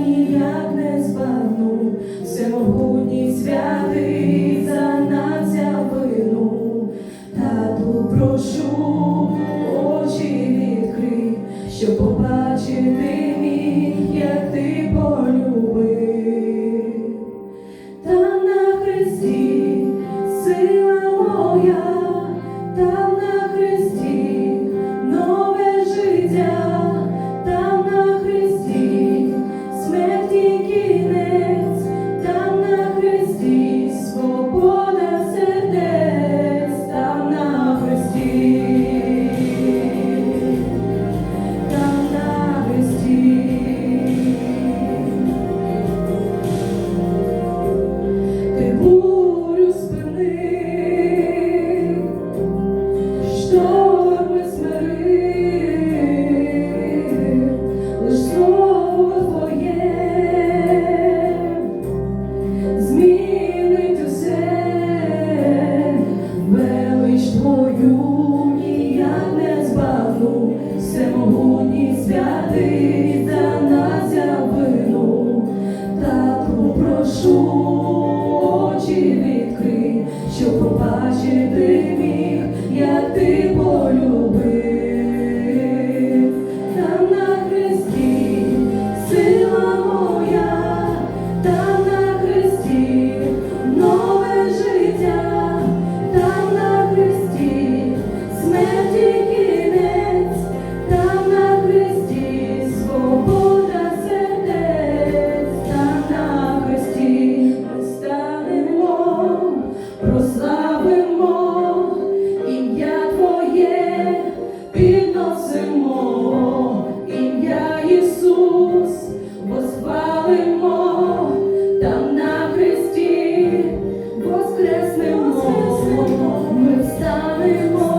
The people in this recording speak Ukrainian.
ніяк не збагну, всемогутній святий за нас вину, тату прошу, очі відкрий, щоб побачити відкрий, щоб побачити міг, як ти полюбив, там на хресті сила моя, там на хресті нове життя, там на хресті смерті кінець, там на хресті воскреснемо, ми встанемо,